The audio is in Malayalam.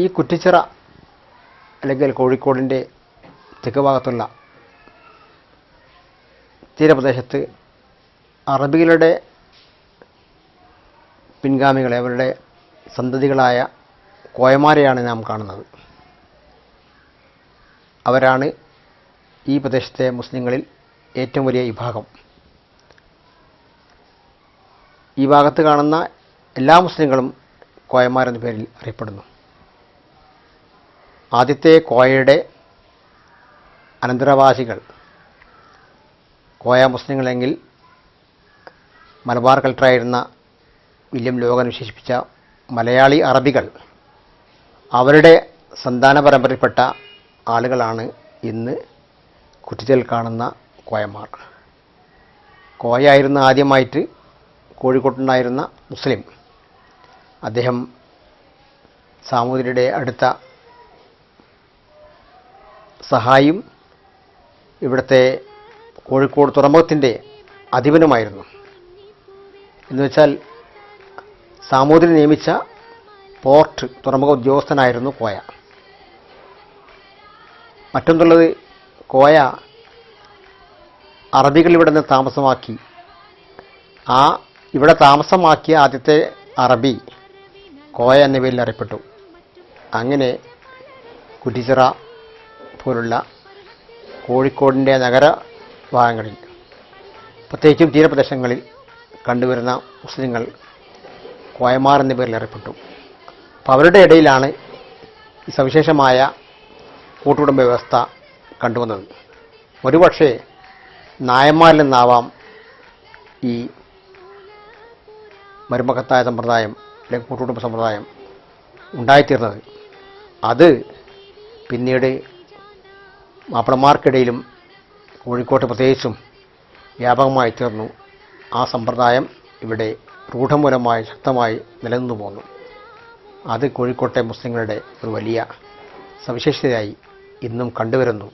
ഈ കുറ്റിച്ചിറ അല്ലെങ്കിൽ കോഴിക്കോടിന്റെ തെക്ക് ഭാഗത്തുള്ള തീരപ്രദേശത്ത് അറബികളുടെ പിൻഗാമികളെ അവരുടെ സന്തതികളായ കോയമാരെയാണ് നാം കാണുന്നത്. അവരാണ് ഈ പ്രദേശത്തെ മുസ്ലിങ്ങളിൽ ഏറ്റവും വലിയ വിഭാഗം. ഈ ഭാഗത്ത് കാണുന്ന എല്ലാ മുസ്ലിങ്ങളും കോയമാരെന്ന പേരിൽ അറിയപ്പെടുന്നു. ആദ്യത്തെ കോയയുടെ അനന്തരവാസികൾ. കോയ മുസ്ലിങ്ങളെങ്കിൽ മലബാർ കൾട്ടറായിരുന്ന വില്യം ലോകൻ വിശേഷിപ്പിച്ച മലയാളി അറബികൾ അവരുടെ സന്താന പരമ്പരയിൽപ്പെട്ട ആളുകളാണ് ഇന്ന് കുറ്റിച്ചൽ കാണുന്ന കോയമാർ കോയായിരുന്ന ആദ്യമായിട്ട് കോഴിക്കോട്ടുണ്ടായിരുന്ന മുസ്ലിം. അദ്ദേഹം സാമൂതിരിയുടെ അടുത്ത സഹായിയും ഇവിടുത്തെ കോഴിക്കോട് തുറമുഖത്തിന്റെ അധിപനുമായിരുന്നു. എന്നുവെച്ചാൽ സാമൂതിരി നിയമിച്ച പോർട്ട് തുറമുഖ ഉദ്യോഗസ്ഥനായിരുന്നു കോയ. മറ്റൊന്നുള്ളത് കോയ അറബികൾ ഇവിടെ നിന്ന് താമസമാക്കി. ആ ഇവിടെ താമസമാക്കിയ ആദ്യത്തെ അറബി കോയ എന്ന പേരിൽ അറിയപ്പെട്ടു. അങ്ങനെ കുറ്റിച്ചിറ പോലുള്ള കോഴിക്കോടിന്റെ നഗര ഭാഗങ്ങളിൽ പ്രത്യേകിച്ചും തീരപ്രദേശങ്ങളിൽ കണ്ടുവരുന്ന മുസ്ലിങ്ങൾ കോയമാർ എന്ന പേരിൽ അറിയപ്പെട്ടു. അപ്പോൾ അവരുടെ ഇടയിലാണ് ഈ സവിശേഷമായ കൂട്ടുകുടുംബ വ്യവസ്ഥ കണ്ടുവന്നത്. ഒരുപക്ഷെ നായന്മാരിൽ നിന്നാവാം ഈ മരുമക്കത്തായ സമ്പ്രദായം അല്ലെങ്കിൽ കൂട്ടുകുടുംബ സമ്പ്രദായം ഉണ്ടായിത്തീർന്നത്. അത് പിന്നീട് മാപ്പിളമാർക്കിടയിലും കോഴിക്കോട്ട് പ്രത്യേകിച്ചും വ്യാപകമായി തീർന്നു. ആ സമ്പ്രദായം ഇവിടെ രൂഢമൂലമായി ശക്തമായി നിലനിന്നു പോന്നു. അത് കോഴിക്കോട്ടെ മുസ്ലിങ്ങളുടെ ഒരു വലിയ സവിശേഷതയായി ഇന്നും കണ്ടുവരുന്നു.